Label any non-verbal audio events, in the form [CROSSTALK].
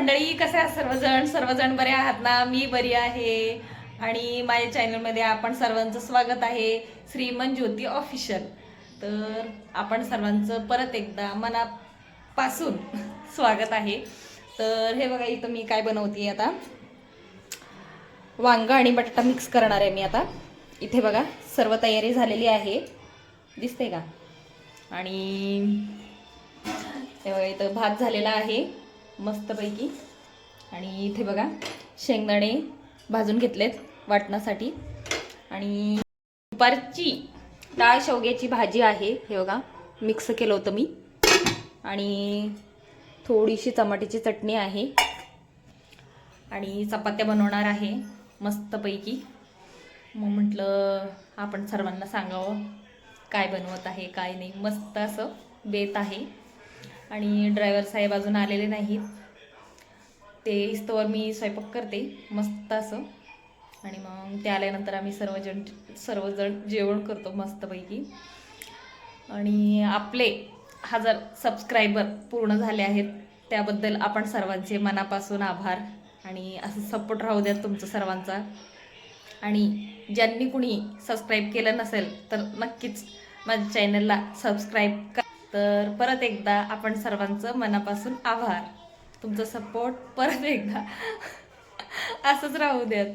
मंडळी कसे आहात सर्वजण? सर्वजण बरे आहात ना? मी बरी आहे. आणि माझ्या चॅनलमध्ये आपण सर्वांचं स्वागत आहे. श्रीमन ज्योती ऑफिशियल. तर आपण सर्वांचं परत एकदा मनापासून [LAUGHS] स्वागत आहे. तर हे बघा इथं मी काय बनवते आता? वांगा आणि बटाटा मिक्स करणार आहे मी आता. इथे बघा सर्व तयारी झालेली आहे. दिसते का? आणि हे बघा इथं भात झालेला आहे. मस्तपैकी. आणि इथे बघा शेंगदाणे भाजून घेतलेत वाटण्यासाठी आणि दुपारची डाळ शेवग्याची भाजी आहे हे बघा मिक्स केलं होतं मी. आणि थोडीशी टमाट्याची चटणी आहे. आणि चपात्या बनवणार आहे मस्तपैकी. मग म्हटलं आपण सर्वांना सांगावं काय बनवत आहे काय नाही. मस्त असं बेत आहे. आणि ड्रायव्हर साहेब अजून आलेले नाहीत. ते इस्तवर मी स्वयंपाक करते मस्त असं. आणि मग ते आल्यानंतर आम्ही सर्वजण सर्वजण जेवण करतो मस्तपैकी. आणि आपले हजार सबस्क्रायबर पूर्ण झाले आहेत. त्याबद्दल आपण सर्वांचे मनापासून आभार. आणि असं सपोर्ट राहू द्या तुमचं सर्वांचा. आणि ज्यांनी कुणी सबस्क्राईब केलं नसेल तर नक्कीच माझ्या चॅनलला सबस्क्राईब करा. तर परत एकदा आपण सर्वांचं मनापासून आभार. तुमचा सपोर्ट परत एकदा. असंच राहू द्यात